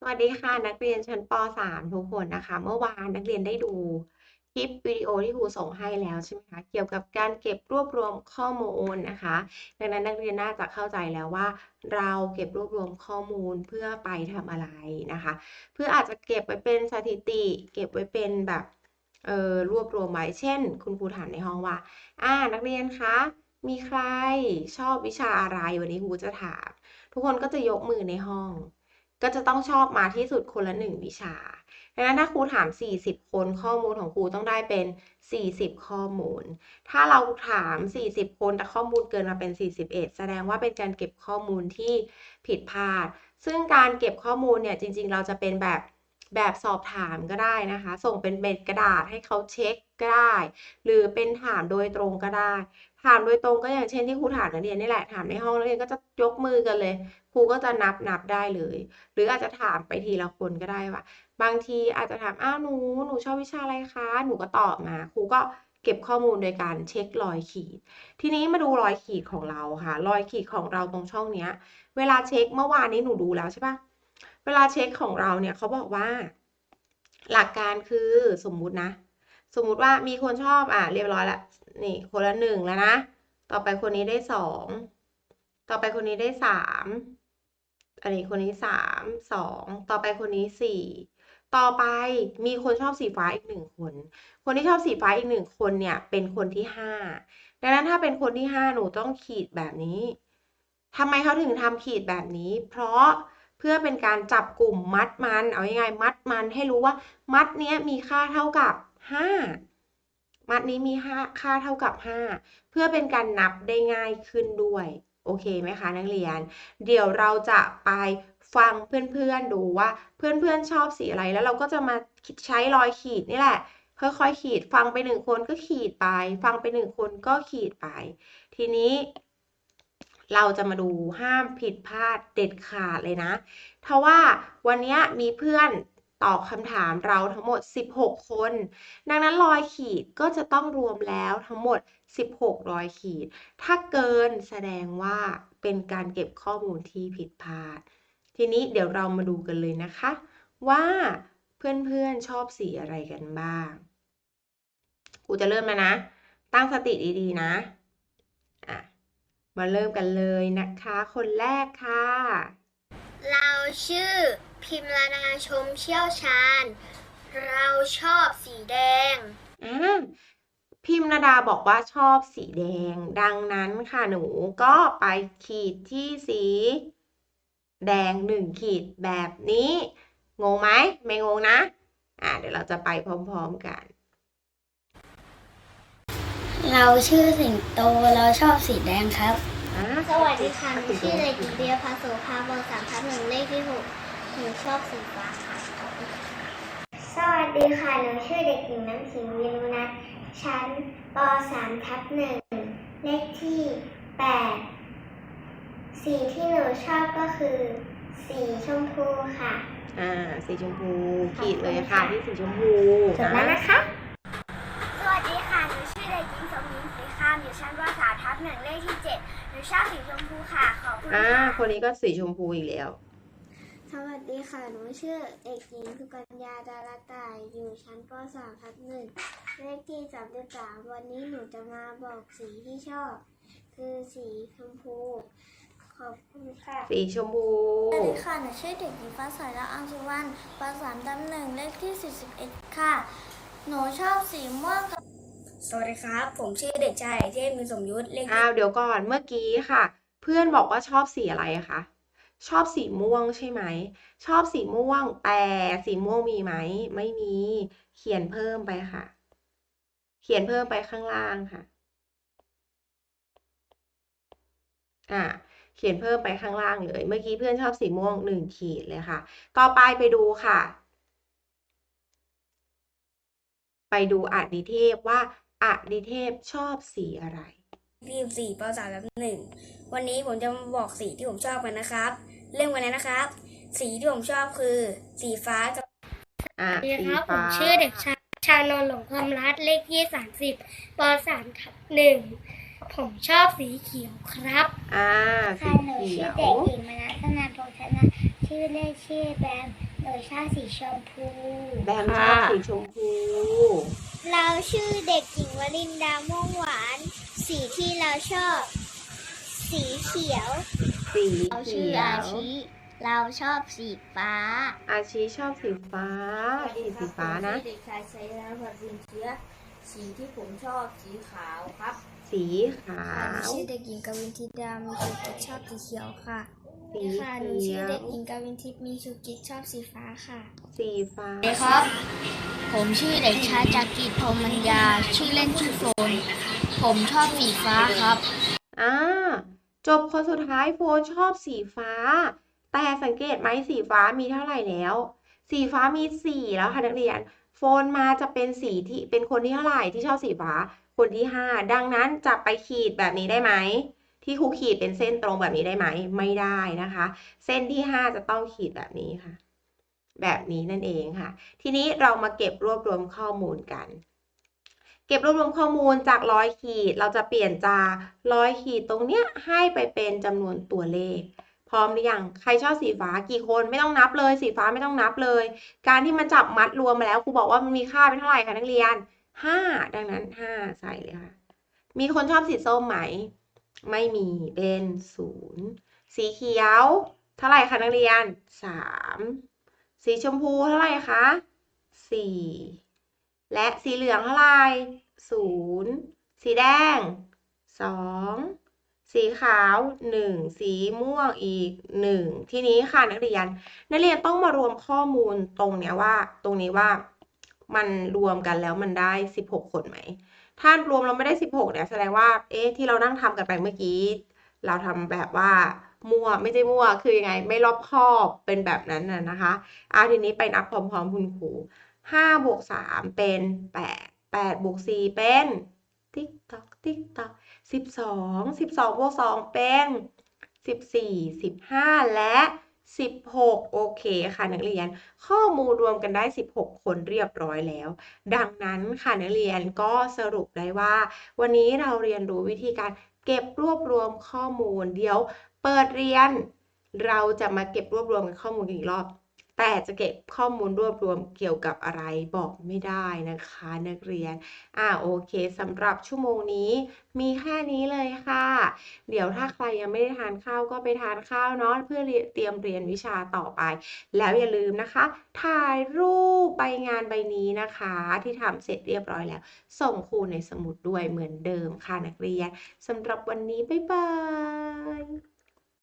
สวัสดีค่ะ นักเรียนชั้นป .3 ทุกคนนะคะ เมื่อวานนักเรียนได้ดูคลิปวิดีโอที่ครูส่งให้แล้วใช่ไหมคะเกี่ยวกับการเก็บรวบรวมข้อมูลนะคะ ดังนั้นนักเรียนน่าจะเข้าใจแล้วว่า เราเก็บรวบรวมข้อมูลเพื่อไปทำอะไรนะคะ เพื่ออาจจะเก็บไว้เป็นสถิติ เก็บไว้เป็นแบบเอ่อรวบรวมไว้เช่น คุณครูถามในห้องว่าอ่านักเรียนคะมีใครชอบวิชาอะไรวันนี้ครูจะถาม ทุกคนก็จะยกมือในห้อง ก็จะต้องชอบมาที่สุดคนละหนึ่งวิชาดังนั้นถ้าครูถาม 40 คนข้อมูลของครูต้องได้เป็น 40 ข้อมูล ถ้าเราถาม 40 คนแต่ข้อมูลเกินมาเป็น 41 แสดงว่าเป็นการเก็บข้อมูลที่ผิดพลาด ซึ่งการเก็บข้อมูลเนี่ยจริง ๆ เราจะเป็นแบบ แบบสอบถามก็ได้นะคะ ส่งเป็นเม็ดกระดาษให้เขาเช็คก็ได้ หรือเป็นถามโดยตรงก็ได้ ถามโดยตรงก็อย่างเช่นที่ครูถามนักเรียนนี่แหละ ถามในห้องนักเรียนก็จะยกมือกันเลย ครูก็จะนับนับได้เลย หรืออาจจะถามไปทีละคนก็ได้ว่า บางทีอาจจะถามอ้าวหนูหนูชอบวิชาอะไรคะ หนูก็ตอบมา ครูก็เก็บข้อมูลโดยการเช็ครอยขีด ทีนี้มาดูรอยขีดของเราค่ะ รอยขีดของเราตรงช่องเนี้ย เวลาเช็คเมื่อวานนี้หนูดูแล้วใช่ปะ เวลาเช็คของเราเนี่ยเขาบอกว่า หลักการคือสมมุตินะ สมมุติว่ามีคนชอบอะเรียบร้อยละนี่คนละหนึ่งแล้วนะ ต่อไปคนนี้ได้สองต่อไปคนนี้ได้สามอันนี้คนนี้สามสองต่อไปคนนี้สี่ต่อไปมีคนชอบสีฟ้าอีกหนึ่งคน คนที่ชอบสีฟ้าอีกหนึ่งคนเนี่ยเป็นคนที่ห้าดังนั้นถ้าเป็นคนที่ห้าหนูต้องขีดแบบนี้ทำไมเขาถึงทำขีดแบบนี้ เพราะ เพื่อเป็นการจับกลุ่มมัดมัน เอายังไงมัดมันให้รู้ว่า มัดเนี้ยมีค่าเท่ากับห้ามัดนี้มีค่าค่าเท่ากับห้าเพื่อเป็นการนับได้ง่ายขึ้นด้วย โอเคไหมคะนักเรียน เดี๋ยวเราจะไปฟังเพื่อนๆดูว่าเพื่อนๆชอบสีอะไรแล้วเราก็จะมาใช้รอยขีดนี่แหละค่อยๆขีด ฟังไปหนึ่งคนก็ขีดไป ฟังไปหนึ่งคนก็ขีดไป ทีนี้ เราจะมาดูห้ามผิดพลาดเด็ดขาดเลยนะเพราะว่าวันนี้มีเพื่อนตอบคำถามเราทั้งหมด 16 คน ดังนั้นรอยขีดก็จะต้องรวมแล้วทั้งหมด 16รอยขีด ถ้าเกินแสดงว่าเป็นการเก็บข้อมูลที่ผิดพลาด ทีนี้เดี๋ยวเรามาดูกันเลยนะคะ ว่าเพื่อนๆชอบสีอะไรกันบ้างครูจะเริ่มแล้วนะ ตั้งสติดีๆนะ มาเริ่มกันเลยนะคะ คนแรกค่ะ เราชื่อพิมรนาชมเชี่ยวชาญ เราชอบสีแดงอ่าพิมพ์นดาบอกว่าชอบสีแดง ดังนั้นค่ะหนูก็ไปขีดที่สี แดงหนึ่งขีดแบบนี้ งงไหม ไม่งงนะ อ่าเดี๋ยวเราจะไปพร้อมๆกัน เราชื่อสิงโตเราชอบสีแดงครับอ่าสวัสดีค่ะหนูชื่อเด็กหญิงเดียภาโสภาบสามทับหนึ่งเลขที่หกหนูชอบสีฟ้าค่ะสวัสดีค่ะหนูชื่อเด็กหญิงน้ำขิงวินนัทชั้นปสามทับหนึ่งเลขที่แปดสีที่หนูชอบก็คือ สีชมพูค่ะ อ่า สีชมพูขีดเลยค่ะที่สีชมพูจบแล้วนะนะคะ สวัสดีค่ะ หนูชื่อเด็กหญิงสมหญิงสีคามอยู่ ชั้นปสามทับหนึ่งเลขที่เจ็ดหนูชอบสีชมพูค่ะ ขอบคุณอ่าค่ะ คนนี้ก็สีชมพูอีกแล้ว สวัสดีค่ะ หนูชื่อเด็กหญิงสุกัญญาดาราตาย อยู่ชั้นปสามทับหนึ่งเลขที่สามสิบสามวันนี้หนูจะมาบอกสีที่ชอบ คือสีชมพู ขอบคุณค่ะ สีชมพู สวัสดีค่ะ หนูชื่อเด็กหญิงฟ้าใสและอังสุวรรณปสามทับหนึ่งเลขที่สี่สิบเอ็ดค่ะ หนูชอบสีม่วงกับ สวัสดีครับ ผมชื่อเด็กชายเทพมีสมยุทธเลขอ้าวเดี๋ยวก่อนเมื่อกี้ค่ะ เพื่อนบอกว่าชอบสีอะไรคะชอบสีม่วงใช่ไหม ชอบสีม่วง แต่สีม่วงมีไหม ไม่มี เขียนเพิ่มไปค่ะ เขียนเพิ่มไปข้างล่างค่ะ อะเขียนเพิ่มไปข้างล่างเลย เมื่อกี้เพื่อนชอบสีม่วงหนึ่งขีดเลยค่ะ ต่อไปไปดูค่ะ ไปดูอดิเทพว่า อดิเทพชอบสีอะไรที่สี่ปสามทับหนึ่งวันนี้ผมจะมาบอกสีที่ผมชอบกันนะครับ เริ่มกันเลยนะครับ สีที่ผมชอบคือ สีฟ้ากับอะสวัสดีสีครับผฟ้ามชื่อเด็กชายชานนท์หลงความรักเลขที่สามสิบปสามทับหนึ่งผมชอบสีเขียวครับ อ่าสีค่ะหนูเขีชื่ยอวเด็กหญิงมนัสนาโพชนะ ชื่อเล่นชื่อแบม หนูชอบสีชมพู แบมชอบสีชมพู เราชื่อเด็กหญิงวลินดาม่วงหวาน สีที่เราชอบ สีเขียว สีเราเขีชื่อยว อาชิ เราชอบสีฟ้า อาชีชอบสีฟ้าสีสีฟ้านะเด็กชายชัยนภัทรวินเชื้อ สีที่ผมชอบสีขาวครับ สีขาว ชื่อเด็กหญิงกวินทิดามีชูกิจชอบสีเขียวค่ะสีค่ะหนูเขีชื่อยวเด็กหญิงกวินทิพย์มีชูกิจชอบสีฟ้าค่ะ สีฟ้า สวัสดีครับ ผมชื่อเด็กชายจากกิจพรหมัญญา ชื่อเล่นชื่อโฟน ผมชอบสีฟ้าครับ อ่า จบคนสุดท้ายโฟนชอบสีฟ้า แต่สังเกตไหมสีฟ้ามีเท่าไหร่แล้ว สีฟ้ามีสี่แล้วค่ะนักเรียน โฟนมาจะเป็นสีที่เป็นคนที่เท่าไหร่ที่ชอบสีฟ้า คนที่ห้าดังนั้นจะไปขีดแบบนี้ได้ไหม ที่ครูขีดเป็นเส้นตรงแบบนี้ได้ไหม ไม่ได้นะคะ เส้นที่ห้าจะต้องขีดแบบนี้ค่ะ แบบนี้นั่นเองค่ะ ทีนี้เรามาเก็บรวบรวมข้อมูลกัน เก็บรวบรวมข้อมูลจากร้อยขีด เราจะเปลี่ยนจากร้อยขีดตรงเนี้ยให้ไปเป็นจำนวนตัวเลขพร้อมหรือยัง ใครชอบสีฟ้ากี่คนไม่ต้องนับเลย สีฟ้าไม่ต้องนับเลย การที่มันจับมัดรวมมาแล้วครูบอกว่ามันมีค่าเป็นเท่าไหร่คะนักเรียน ห้าดังนั้นห้าใส่เลยค่ะ มีคนชอบสีส้มไหม ไม่มีเป็นศูนย์สีเขียวเท่าไหร่คะนักเรียนสามสีชมพูเท่าไหร่คะสี่และสีเหลืองเท่าไหร่ศูนย์สีแดงสองสีขาวหนึ่งสีม่วงอีกหนึ่งทีนี้ค่ะนักเรียน นักเรียนต้องมารวมข้อมูลตรงเนี้ยว่า ตรงนี้ว่า มันรวมกันแล้วมันได้สิบหกคนไหม ถ้ารวมเราไม่ได้สิบหกเนี่ยแสดงว่า เอ๊ะที่เรานั่งทำกันไปเมื่อกี้ เราทำแบบว่ามั่วไม่ใช่มั่วคือยังไงไม่รอบคอบเป็นแบบนั้นน่ะนะคะอะทีนี้ไปนับพร้อมๆคุณครูห้าบวกสามเป็นแปดแปดบวกสี่เป็นติ๊กตอกติ๊กตอกสิบสองสิบสองบวกสองเป็นสิบสี่สิบห้าและ สิบหกโอเคค่ะนักเรียน ข้อมูลรวมกันได้ 16 คนเรียบร้อยแล้ว ดังนั้นค่ะนักเรียนก็สรุปได้ว่า วันนี้เราเรียนรู้วิธีการเก็บรวบรวมข้อมูล เดี๋ยวเปิดเรียน เราจะมาเก็บรวบรวมกันข้อมูลกันอีกรอบ แต่จะเก็บข้อมูลรวบรวมเกี่ยวกับอะไรบอกไม่ได้นะคะ นักเรียน อ่าโอเคสำหรับชั่วโมงนี้มีแค่นี้เลยค่ะ เดี๋ยวถ้าใครยังไม่ได้ทานข้าวก็ไปทานข้าวเนาะเพื่อเรียนเตรียมเรียนวิชาต่อไป แล้วอย่าลืมนะคะ ถ่ายรูปใบงานใบนี้นะคะ ที่ทำเสร็จเรียบร้อยแล้ว ส่งครูในสมุดด้วยเหมือนเดิมค่ะนักเรียนสำหรับวันนี้บ๊ายบาย